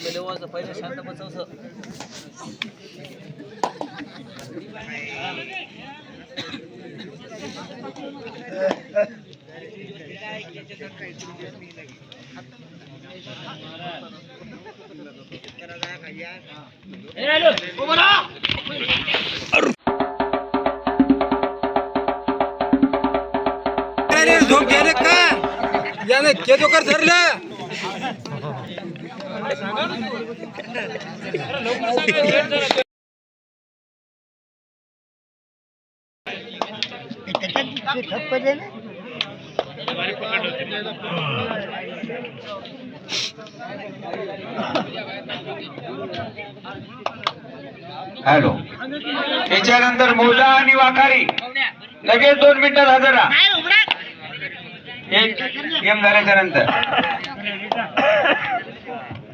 आपल्या लेवाचं पहिले शांत बसवस. झोप घ्या रे का? याने केदोकर धरलं. हॅलो. त्याच्यानंतर मोजा आणि वाखारी. लगेच दोन मिनिटात हजर. राहा गेम झाल्याच्यानंतर.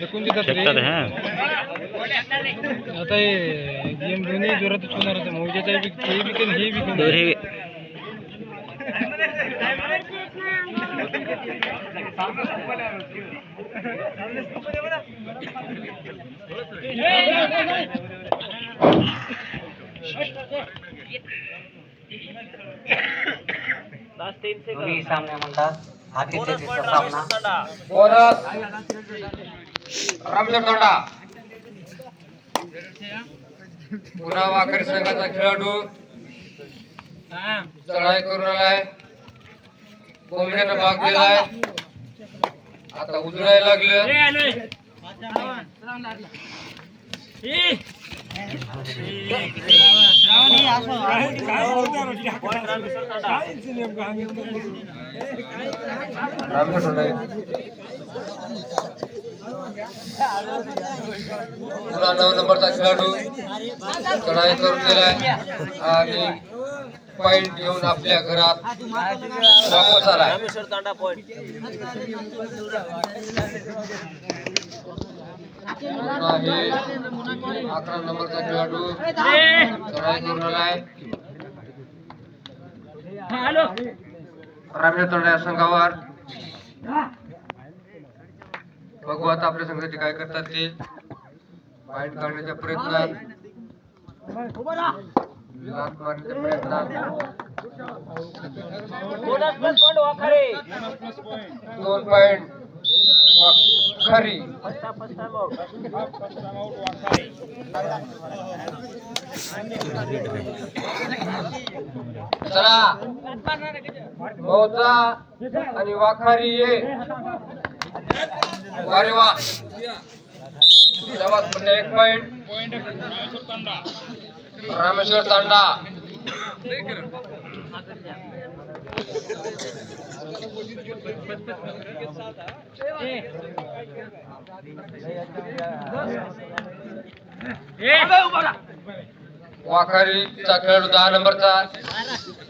फेकून देतात रे शेकतात हा। आता हे गेम दोन्ही जोरातच होणार होते मौजाचा बी ते बी कन हे बी कन हे सामने म्हणतात. हातीचे सामना. रामचंद्र तोंडा. पुन्हा वाकरी संघाचा खेळाडू. चढाई करून आलाय. कोंबड्यानं भाग दिलाय आता उजळायला लागलं. तोंडा. पुन्हा नऊ नंबरचा खेळाडू चढाई करून गेलाय. आणि पॉइंट घेऊन आपल्या घरात वापस आलाय अकरा नंबरचा खेळाडू चढाई करून आलाय रामेश्वर तोंडा या संघावर. बघू आता आपल्या संघाचे काय करतात ते. वाईट काढण्याच्या प्रयत्नात. दोन पॉइंट खरी चला. मौजा आणि वाखारी ये. अरे वा. सर्वात पुन्हा एक पॉइंट रामेश्वर तांडा. वाखारीचा खेळाडू दहा नंबरचा.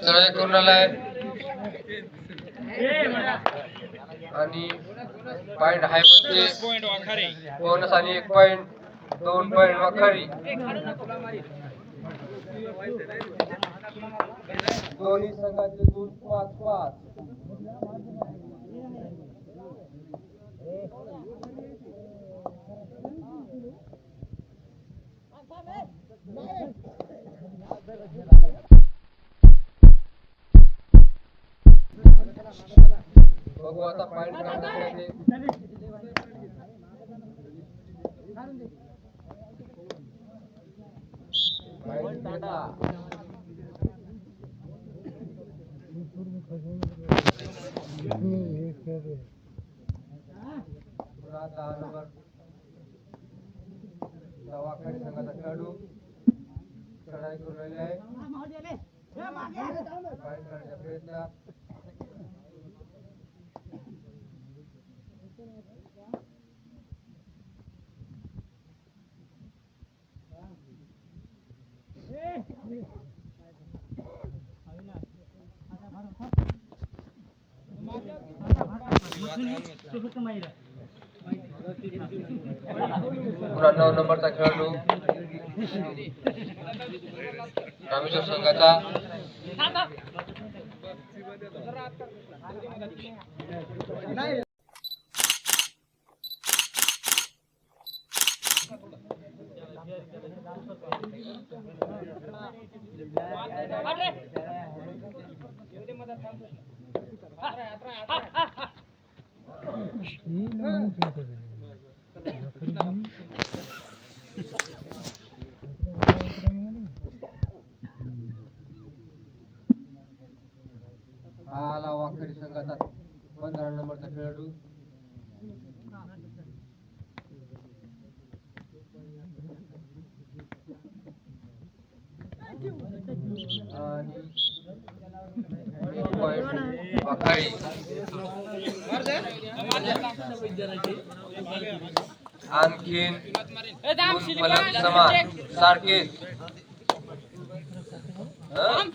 चढाई करून आलाय आणि पॉइंट हायमध्ये बोनस आणि एक पॉइंट दोन पॉइंट वाखारी दोन्ही संघाचे गुण पाच पाच Thank you. बघू आता पॉइंट काढण्यासाठी पॉइंट काढा. पुन्हा दहा नंबर दवाखाने संघाचा खेळाडू चढाई करून राहिले आहे बाहेर काढण्याचा प्रयत्न पुन्हा नऊ नंबरचा खेळाडू. रामेश्वर संघाचा. हा. आला वाकडी संघाचा पंधरा नंबरचा खेळाडू आणि एक point वाखाडी आणखीन समान सारखेच. हं?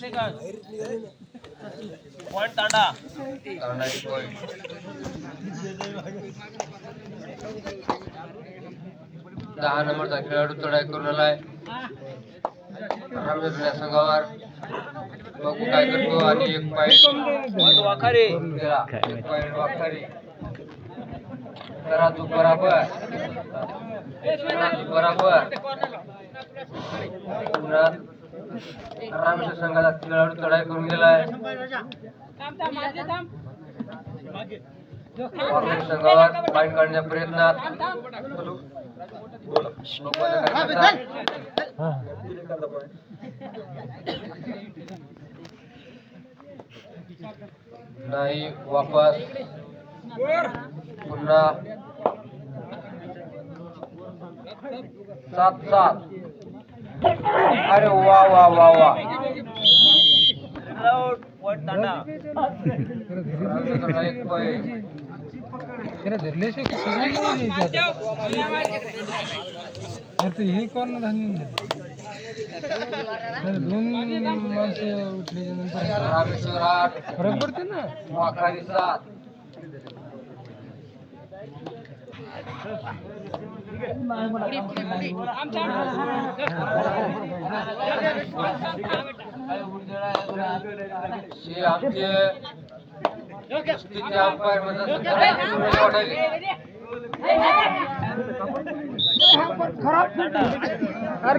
सहा पॉईंट तांडा. दहा नंबरचा खेळाडू चढाई करून आलाय. संघावर. बघू काय करतो. आणि एक पॉईंट वाखारे. एक वाखारी. करा तू बराबर. बराबर. पुन्हा रामेश्वर संघाचा खेळाडू चढाई करून गेलाय वाकडी संघावर पॉईंट काढण्याच्या प्रयत्नात. नाही वापस. पुन्हा. सात सात. अरे वा वा वा वा. हे कोण धान्य दोन माणसं उठल्याच्या नंतर फरक पडते ना? हे आमचे अंपायर म्हणतात वाटायले अरे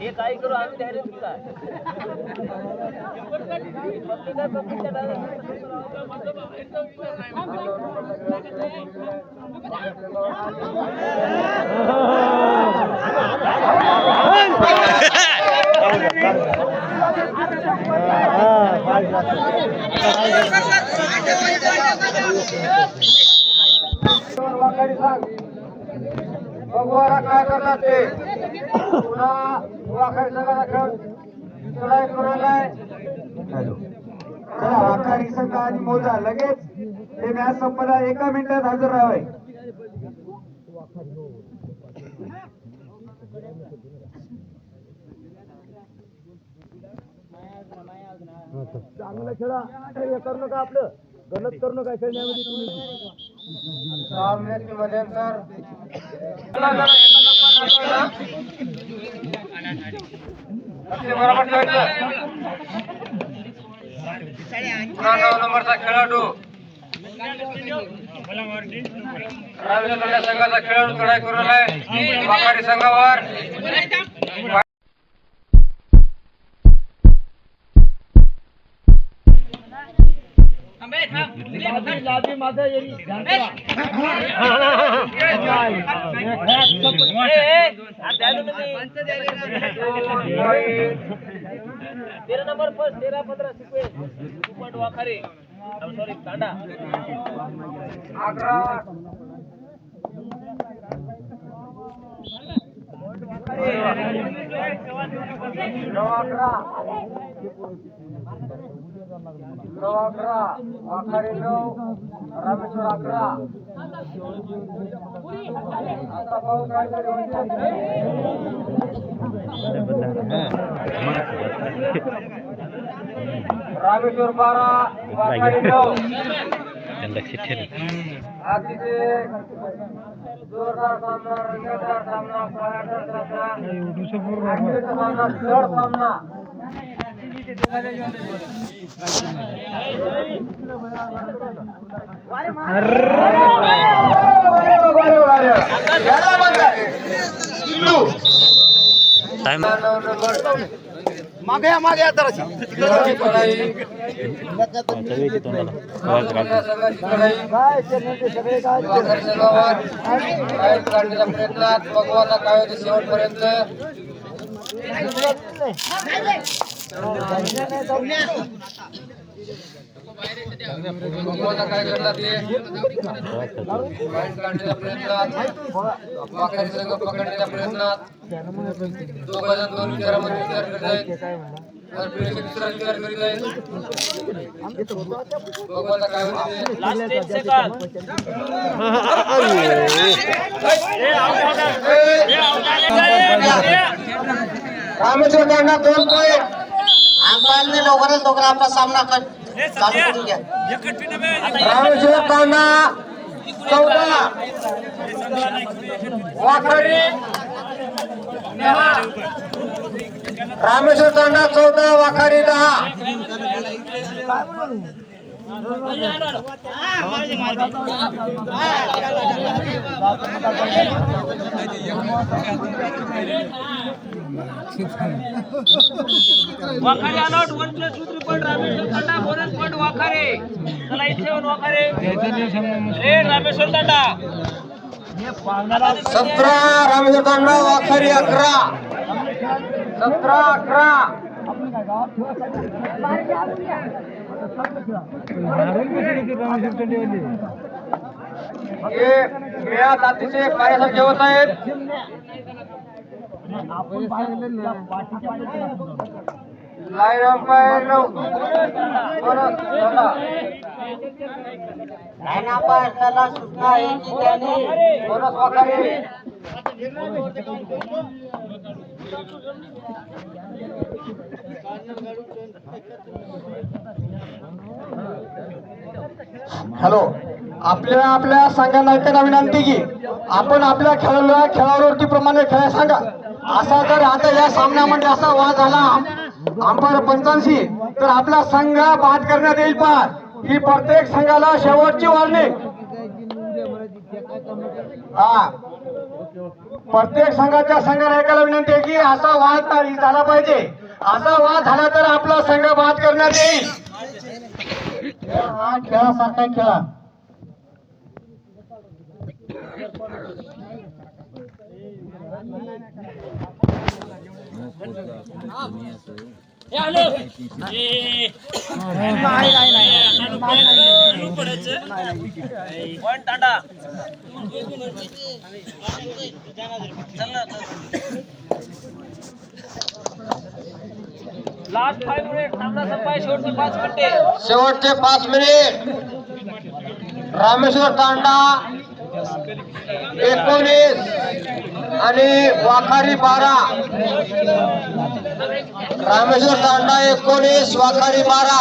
हे काय करू आम्ही तयारी काय पब्लिक काय करणार ते पुन्हा वाखारी संघाला खेळ चढाई करून आलाय चला आखारी संघ आणि मोजा लगेच हे मॅच संपला एका मिनिटात हजर राहावे चांगलं खेळा. हे करू नका आपलं. गलत करू नका खेळण्यामध्ये तुम्ही नऊ नंबरचा खेळाडू संघाचा खेळाडू चढाई करून आहे संघावर. लादी माझा येईल ध्यान ठेवा. तेरा नंबर फर्स्ट तेरा पंधरा sequence point Wakhare sorry Tanda अकरा नऊ अकरा नऊ वाखारी नऊ रामेश्वर अकरा आता पाहू काय रामेश्वर बारा वाखारी नऊ अतिशय जोरदार सामना रंगतदार सामना सामना सामना. मागे मागे काय प्रयत्नात भगवाना काय होते शेवटपर्यंत काय करतात ते पकडण्याच्या प्रयत्नात दोघ जण दोन विचारामध्ये विचार करत आहेत काय दोन पॉईंट अंपायरने लवकरात लवकर आपला सामना कर- चालू करून घ्या. रामेश्वर तांडा चौदा. वाखाडी दहा रामेश्वर तांडा चौदा. वाखाडी दहा. Wakhare allot one plus two three point Rameshwar Tanda bonus point Wakhare चला इथे येऊन वाखारे रेड रामेश्वर तांडा सतरा रामेश्वर तांडा वाखाडी अकरा सतरा हे खेळात अतिशय कार्यासाठी आहेत. लाईन अंपायर नऊ लाईन अंपायर त्याला सूचना आहे की त्यांनी बोनस वाखाडी हॅलो आपल्या आपल्या संघाला एकदा विनंती की आपण आपल्या खेळाडूला खेळाडूवरती प्रमाणे खेळायला सांगा. असा जर आता या सामन्यामध्ये असा वाद झाला. अंपायर पंचांशी तर आपला संघ बाद करण्यात येईल पण ही प्रत्येक संघाला शेवटची वॉर्निंग हा. प्रत्येक संघाच्या संघाला एकाला विनंती आहे की असा वाद झाला पाहिजे. असा वाद झाला तर आपला संघ बाद करण्यात येईल. हा खेळासारखा खेळा. लास्ट फाईव्ह मिनिट सामना संपाय शेवटचे पाच मिनिटे शेवटचे पाच मिनिट रामेश्वर तांडा एकोणीस आणि वाखारी बारा. रामेश्वर तांडा एकोणीस वाखारी बारा.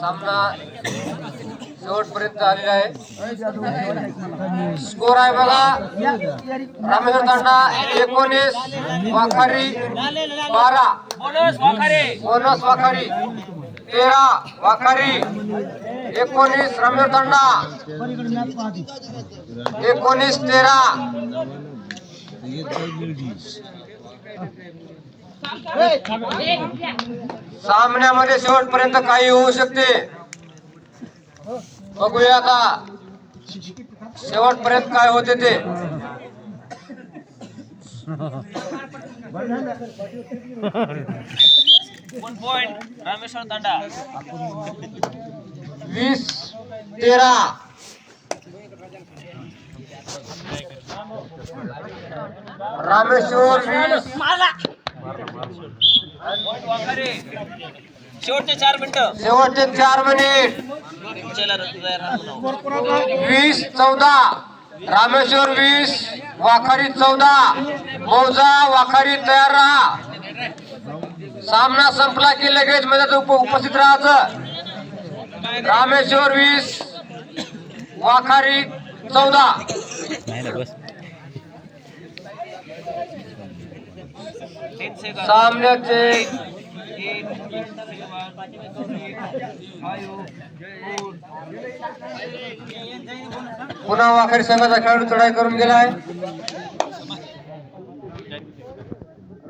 सामना शेवटपर्यंत आलेला आहे स्कोर आहे बघा. रामेश्वर तांडा एकोणीस वाखारी बारा. बोनस वाखारे. बोनस वाखारी. तेरा वाखारी. एकोणीस रामेश्वर एकोणीस तेरा. सामन्यामध्ये शेवटपर्यंत काही होऊ शकते. बघूया आता शेवटपर्यंत काय होते ते. One point Rameshwar Danda. वीस तेरा. रामेश्वर वीस. शेवटचे चार मिनिटं. शेवटचे चार मिनिट. वीस चौदा. रामेश्वर वीस वाखारी चौदा. मौजा वाखारी तयार राहा. सामना संपला की लगेच मध्ये उप उपस्थित राहायचं. रामेश्वर वीस वाखारी चौदा. सामन्याचे पुन्हा वाखारी संघाचा खेळाडू चढाई करून गेला आहे.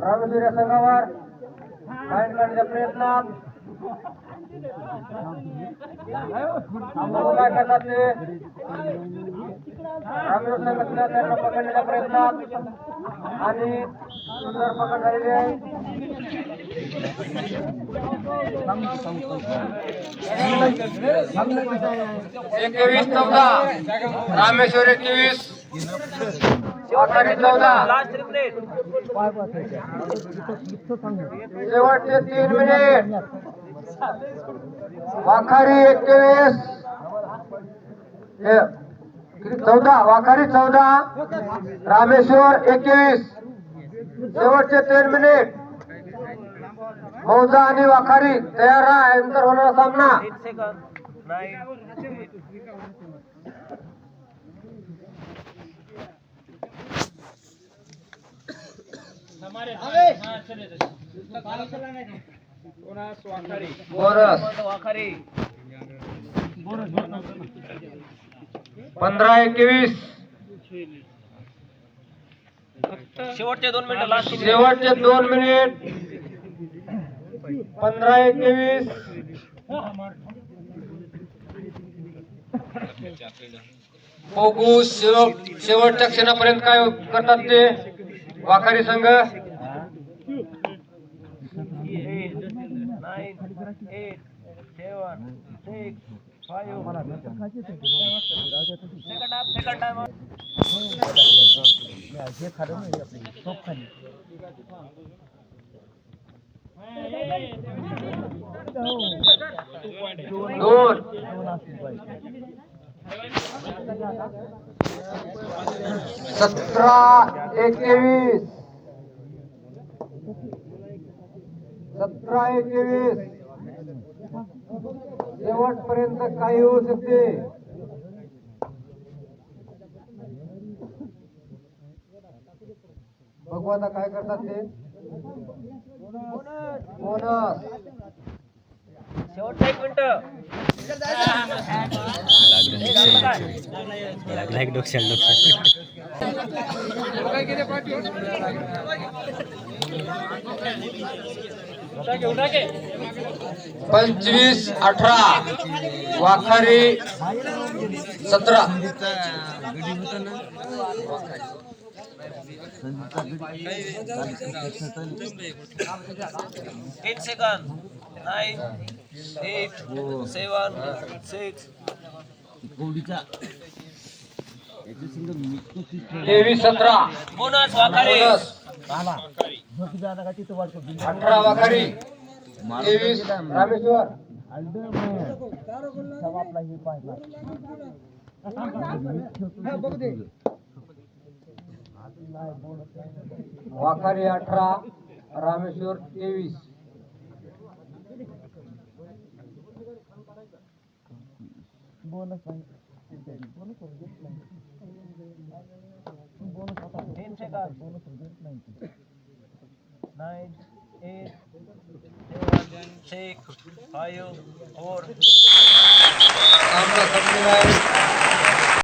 रामेश्वर या संघावर प्रयत्नात काय करतात ते त्यांना पकडण्याच्या प्रयत्नात आणि सुंदर पकड झालेली आहे एकवीस चौदा. रामेश्वर एकवीस. चौदा शेवटचे तीन मिनिट वाखारी एकवीस. चौदा. वाखारी चौदा. रामेश्वर एकवीस. शेवटचे तीन मिनिट. मौजा आणि वाखारी तयार राहा. नंतर होणारा सामना. Eight second nine bonus. Wakhare पंधरा एकवीस. शेवटचे दोन मिनिटं शेवटचे दोन मिनिट. पंधरा एकवीस. शेवटच्या क्षणापर्यंत काय करतात ते? वाखारी संघ nine eight seven six five second half second सतरा एकवीस. सतरा एकवीस. शेवटपर्यंत काही होऊ शकते. बघू आता काय करतात ते. बोनस. शेवटचं एक मिनिट. पंचवीस अठरा वाखारी सतरा. Ten second nine eight seven six तेवीस सतरा. बोनस वाखारे. बोनस अठरा वाखारी तेवीस रामेश्वर. वाखारी अठरा रामेश्वर तेवीस. Nine eight seven six five four सामना संपलेला आहे